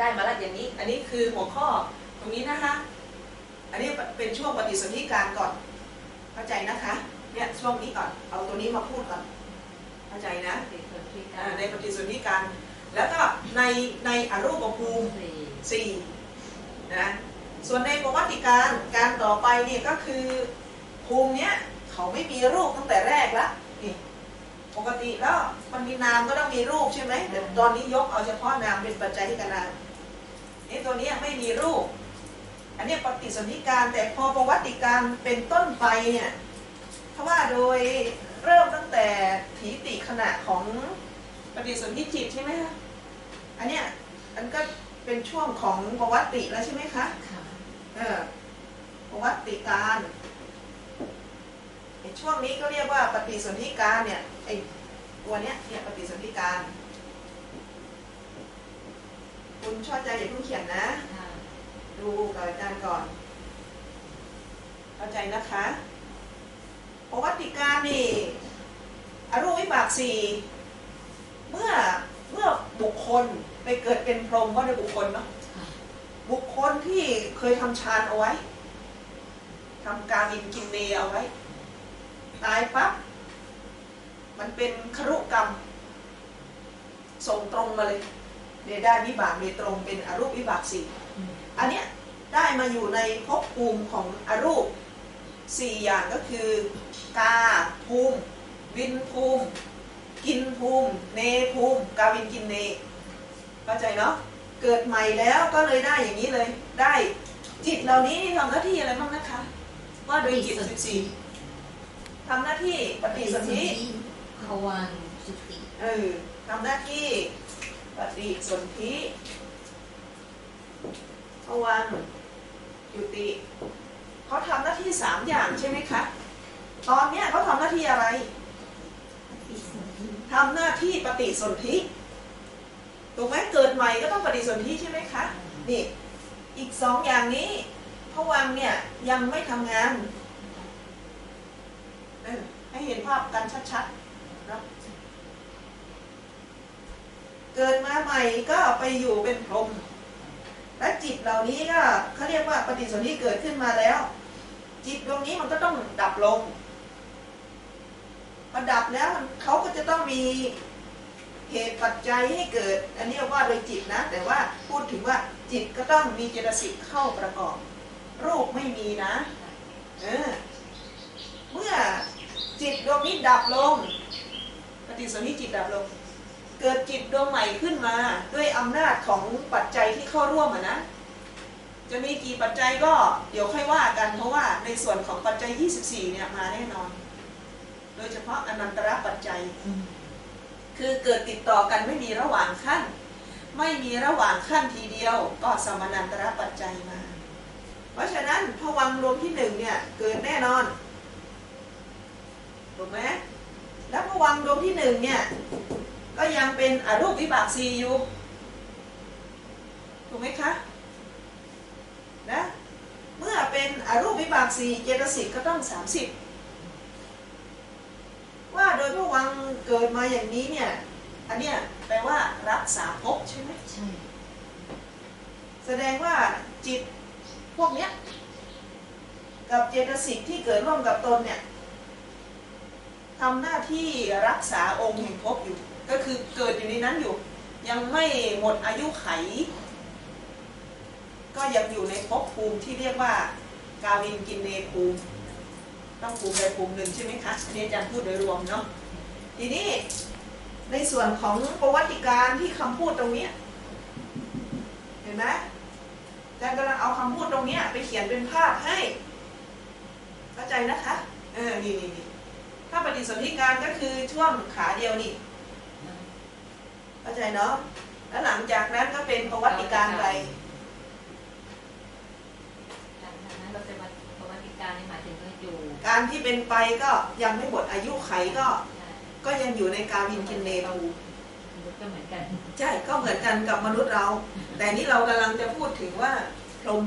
ได้มาแล้วอย่างนี้ อันนี้คือหัวข้อตรงนี้นะคะ อันนี้เป็นช่วงปฏิสนธิการก่อน เข้าใจนะคะ เนี่ยช่วงนี้ก่อน เอาตัวนี้มาพูดก่อน เข้าใจนะปฏิสนธิกาอ่ารในปฏิสนธิการ แล้วก็ในในอรูปภูมิสี่สี่นะ ส่วนในประวัติการการต่อไปเนี่ยก็คือภูมิเนี้ยเขาไม่มีรูปตั้งแต่แรกละนี่ ปกติแล้วมันมีนามก็ต้องมีรูปใช่ไหมแต่ตอนนี้ยกเอาเฉพาะนามเป็นปัจจัยที่กันนามนี่ตัวเนี้ยไม่มีรูป อันเนี้ยปฏิสนธิการแต่พอประวัติการเป็นต้นไปเนี่ยเพราะว่าโดยเริ่มตั้งแต่ถีติขณะของปฏิสนธิจิตใช่ไหมคะอันเนี้ยอันก็เป็นช่วงของประวัติแล้วใช่ไหมคะค่ะเออประวัติการไอ้ช่วงนี้ก็เรียกว่าปฏิสนธิการเนี่ยไอ้ตัวเนี้ยเนี่ยปฏิสนธิการ คุณชอบใจอย่าเพิ่งเขียนนะ ดูกับอาจารย์ก่อน เข้าใจนะคะประวัติการนี่อรูปวิบากสี่เมื่อเมื่อบุคคลไปเกิดเป็นพรหมก็ได้บุคคลเนาะบุคคลที่เคยทำฌานเอาไว้ทำการอินกินเนเอาไว้ ตายปั๊บ มันเป็นครุกรรม ส่งตรงมาเลยเดได้วิบากโดยตรงเป็นอรูปวิบากสี่อันเนี้ยได้มาอยู่ในภพภูมิของอรูปสี่อย่างก็คือกาภูมิ วินภูมิ กินภูมิ เนภูมิ กาวินกินเนเข้าใจเนาะเกิดใหม่แล้วก็เลยได้อย่างนี้เลย ได้จิตเหล่านี้ทำหน้าที่อะไรบ้างนะคะ ว่าโดยจิตสิบสี่ทำหน้าที่ปฏิสนธิ ภวันสุติเออทำหน้าที่ปฏิสนธิภวังค์ยุติเขาทำหน้าที่สามอย่างใช่ไหมคะ ตอนเนี้ยเขาทำหน้าที่อะไรทำหน้าที่ปฏิสนธิถูกไหมเกิดใหม่ก็ต้องปฏิสนธิใช่ไหมคะ นี่อีกสองอย่างนี้ภวังเนี่ยยังไม่ทำงานเออให้เห็นภาพกันชัดๆ เนาะเกิดมาใหม่ก็ไปอยู่เป็นพรหมและจิตเหล่านี้ก็เขาเรียกว่าปฏิสนธิเกิดขึ้นมาแล้ว จิตดวงนี้มันก็ต้องดับลงพอดับแล้วเขาก็จะต้องมีเหตุปัจจัยให้เกิด อันนี้ว่าโดยจิตนะ แต่ว่าพูดถึงว่าจิตก็ต้องมีเจตสิกเข้าประกอบ รูปไม่มีนะเออเมื่อจิตดวงนี้ดับลง ฏิสนธิจิตดับลง เกิดจิตดวงใหม่ขึ้นมาด้วยอำนาจของปัจจัยที่เข้าร่วมอะนะ จะมีกี่ปัจจัยก็เดี๋ยวค่อยว่ากันเพราะว่าในส่วนของปัจจัย 24 เนี่ยมาแน่นอน โดยเฉพาะอนันตระปัจจัย คือเกิดติดต่อกันไม่มีระหว่างขั้น ไม่มีระหว่างขั้นทีเดียว ก็สมานันตระปัจจัยมา เพราะฉะนั้นพวังรวมที่หนึ่งเนี่ยเกิดแน่นอนถูกไหม แล้วพวังค์รวมที่หนึ่งเนี่ย ก็ยังเป็นอรูปวิบากซีอยู่ถูกไหมคะนะเมื่อเป็นอรูปวิบากสีเจตสิกก็ต้อง 30 ว่าโดยพระวังค์เกิดมาอย่างนี้เนี่ย อันเนี้ยแปลว่ารักษาภพใช่ไหมใช่แสดงว่าจิตพวกเนี้ยกับเจตสิกที่เกิดร่วมกับตนเนี่ย ทำหน้าที่รักษาองค์แห่งภพอยู่ ก็คือเกิดอยู่ในนั้นอยู่ ยังไม่หมดอายุไข ก็ยังอยู่ในภพภูมิที่เรียกว่ากาวินกินเนภูมิต้องภูมิใดภูมิหนึ่งใช่ไหมคะอันนี้อาจารย์พูดโดยรวมเนาะทีนี้ในส่วนของประวัติการที่คำพูดตรงเนี้ยเห็นไหมอาจารย์กำลังเอาคำพูดตรงเนี้ยไปเขียนเป็นภาพให้ เข้าใจนะคะ เออนี่นี่นี่ ถ้าปฏิสนธิการก็คือช่วงขาเดียวนี่เข้าใจเนาะแล้วหลังจากนั้นก็เป็นประวัติการไปจากนั้นเราจะมาประวัติการในหมายถึงว่าอยู่ การที่เป็นไปก็ยังไม่หมดอายุไขก็ใช่ก็ยังอยู่ในกาวินกินเนภูมิมนุษย์ก็เหมือนกัน ใช่ก็เหมือนกันกับมนุษย์เรา แต่นี่เรากำลังจะพูดถึงว่าพรหม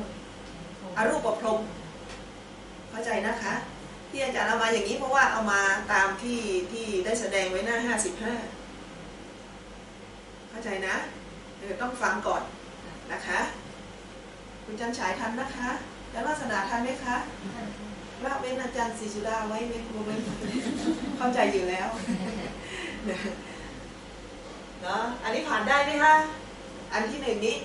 อรูปพรหมเข้าใจนะคะ ที่ อย่างนี้เพราะว่าเอามาตามที่ที่ได้แสดงไว้หน้าห้าสิบห้าเข้าใจนะเออต้องฟังก่อนนะคะ คุณจันฉายทันนะคะ แล้ววาสนาทันไหมคะละเว้นอาจารย์ศรีสุดาไว้เว้นครูเว้เข้าใจอยู่แล้วเนาะอันนี้ผ่านได้ไหมคะ อันที่หนึ่งนี้